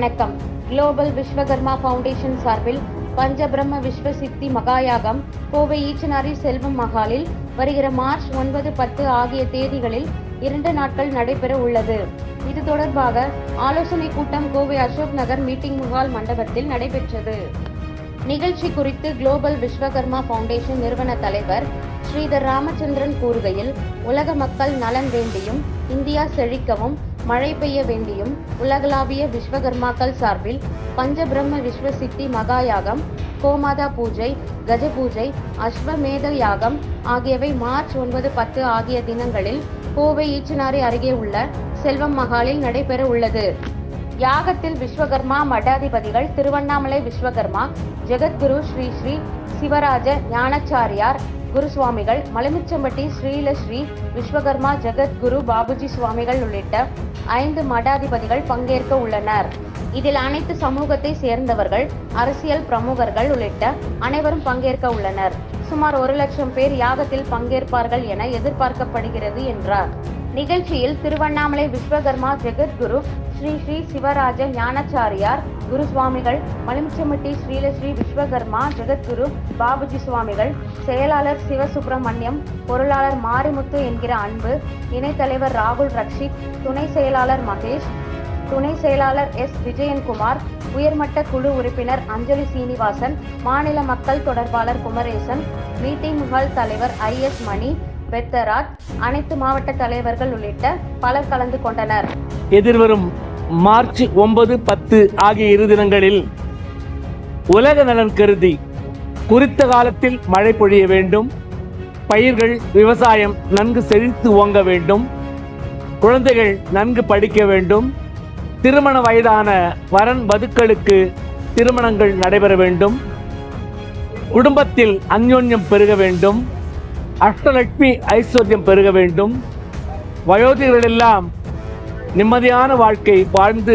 வணக்கம். Global Vishwakarma foundation சார்பில் பஞ்சபிரம்ம விஸ்வ சித்தி மகாயாகம் கோவை ஈச்சனாரி செல்வம் மகாலில் வருகிற மார்ச் ஒன்பது பத்து ஆகிய தேதிகளில் இரண்டு நாட்கள் நடைபெற உள்ளது. இது தொடர்பாக ஆலோசனை கூட்டம் கோவை அசோக் நகர் மீட்டிங் முகால் மண்டபத்தில் நடைபெற்றது. நிகழ்ச்சி குறித்து குளோபல் விஸ்வகர்மா ஃபவுண்டேஷன் நிறுவன தலைவர் ஸ்ரீதர் ராமச்சந்திரன் கூறுகையில் உலக மக்கள் நலன் வேண்டியும் இந்தியா செழிக்கவும் மழை பெய்ய வேண்டியும் உலகளாவிய விஸ்வகர்மாக்கள் சார்பில் பஞ்சபிரம்ம விஸ்வ சித்தி மகாயாகம் கோமாதா பூஜை கஜ பூஜை அஸ்வமேத யாகம் ஆகியவை மார்ச் ஒன்பது பத்து ஆகிய தினங்களில் கோவை ஈச்சனாரி அருகே உள்ள செல்வம் மகாலில் நடைபெற உள்ளது. யாகத்தில் விஸ்வகர்மா மடாதிபதிகள் திருவண்ணாமலை விஸ்வகர்மா ஜெகத்குரு ஸ்ரீ ஸ்ரீ சிவராஜ ஞானச்சாரியார் குரு சுவாமிகள் மலைமிச்சம்பட்டி ஸ்ரீலஸ்ரீ விஸ்வகர்மா ஜெகத்குரு பாபுஜி சுவாமிகள் உள்ளிட்ட ஐந்து மடாதிபதிகள் பங்கேற்க உள்ளனர். இதில் அனைத்து சமூகத்தை சேர்ந்தவர்கள் அரசியல் பிரமுகர்கள் உள்ளிட்ட அனைவரும் பங்கேற்க உள்ளனர். சுமார் ஒரு லட்சம் பேர் யாகத்தில் பங்கேற்பார்கள் என எதிர்பார்க்கப்படுகிறது என்றார். நிகழ்ச்சியில் திருவண்ணாமலை விஸ்வகர்மா ஜெகத்குரு ஸ்ரீ ஸ்ரீ சிவராஜ ஞானச்சாரியார் குரு சுவாமிகள் மலிமிச்சம்பட்டி ஸ்ரீலஸ்ரீ விஸ்வகர்மா ஜெகத்குரு பாபுஜி சுவாமிகள் செயலாளர் சிவசுப்பிரமணியம் பொருளாளர் மாரிமுத்து என்கிற அன்பு இணைத்தலைவர் ராகுல் ரக்ஷித் துணை செயலாளர் மகேஷ் துணை செயலாளர் எஸ் விஜயன்குமார் உயர்மட்ட குழு உறுப்பினர் அஞ்சலி சீனிவாசன் மாநில மக்கள் தொடர்பாளர் குமரேசன் மீட்டிங் முகால் தலைவர் ஐ எஸ் மணி பெத்தராஜ் அனைத்து மாவட்ட தலைவர்கள் உள்ளிட்ட பலர் கலந்து கொண்டனர். எதிர்வரும் மார்ச் ஒன்பது பத்து ஆகிய இரு தினங்களில் உலக நலன் கருதி குறித்த காலத்தில் மழை பொழிய வேண்டும். பயிர்கள் விவசாயம் நன்கு செழித்து ஓங்க வேண்டும். குழந்தைகள் நன்கு படிக்க வேண்டும். திருமண வயதான வரன் வதுக்களுக்கு திருமணங்கள் நடைபெற வேண்டும். குடும்பத்தில் அந்யோன்யம் பெருக வேண்டும். அஷ்டலட்சுமி ஐஸ்வர்யம் பெருக வேண்டும். வயோதிகர்களெல்லாம் நிம்மதியான வாழ்க்கை வாழ்ந்து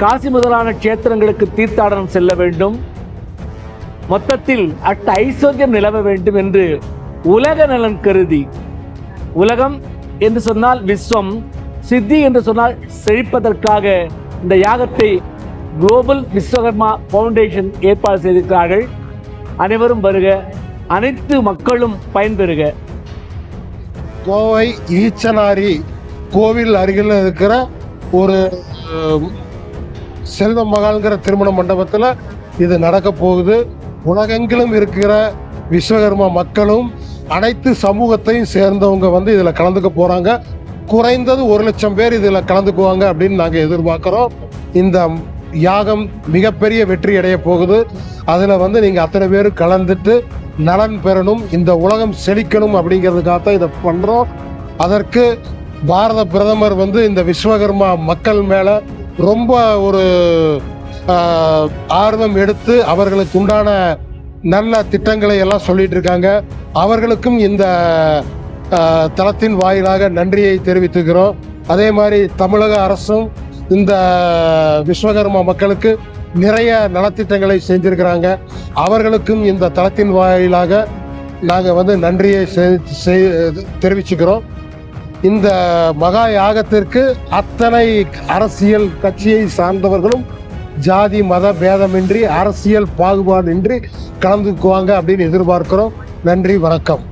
காசி முதலான க்ஷேத்திரங்களுக்கு தீர்த்தாடனம் செல்ல வேண்டும். மொத்தத்தில் அட்ட ஐஸ்வர்யம் நிலவ வேண்டும் என்று உலக நலன் கருதி. உலகம் என்று சொன்னால் விஸ்வம் சித்தி என்று சொன்னால் செழிப்பதற்காக இந்த யாகத்தை குளோபல் விஸ்வகர்மா ஃபவுண்டேஷன் ஏற்பாடு செய்திருக்கிறார்கள். அனைவரும் வருக அனைத்து மக்களும் பயன்பெறுக. கோவை ஈச்சனாரி கோவில் அருகில் இருக்கிற ஒரு செல்வ மகால்ங்கிற திருமண மண்டபத்தில் இது நடக்க போகுது. உலகெங்கிலும் இருக்கிற விஸ்வகர்மா மக்களும் அனைத்து சமூகத்தையும் சேர்ந்தவங்க வந்து இதில் கலந்துக்க போகிறாங்க குறைந்தது ஒரு லட்சம் பேர் இதில் கலந்துக்குவாங்க அப்படின்னு நாங்கள் எதிர்பார்க்குறோம். இந்த யாகம் மிகப்பெரிய வெற்றி அடைய போகுது. அதில் வந்து நீங்கள் அத்தனை பேர் கலந்துட்டு நலன் பெறணும் இந்த உலகம் செழிக்கணும் அப்படிங்கிறதுக்காக தான் இதை பண்ணுறோம் அதற்கு பாரத பிரதமர் வந்து இந்த விஸ்வகர்மா மக்கள் மேலே ரொம்ப ஒரு ஆர்வம் எடுத்து அவர்களுக்கு உண்டான நல்ல திட்டங்களை எல்லாம் சொல்லிட்டு இருக்காங்க. அவர்களுக்கும் இந்த தளத்தின் வாயிலாக நன்றியை தெரிவித்துக்கிறோம். அதே மாதிரி தமிழக அரசும் இந்த விஸ்வகர்மா மக்களுக்கு நிறைய நலத்திட்டங்களை செஞ்சிருக்கிறாங்க. அவர்களுக்கும் இந்த தளத்தின் வாயிலாக நாங்கள் வந்து நன்றியை செய்- தெரிவிச்சுக்கிறோம். இந்த மகா யாகத்திற்கு அத்தனை அரசியல் கட்சியை சார்ந்தவர்களும் ஜாதி மத பேதமின்றி அரசியல் பாகுபாடின்றி கலந்துக்குவாங்க அப்படின்னு எதிர்பார்க்கிறோம். நன்றி வணக்கம்.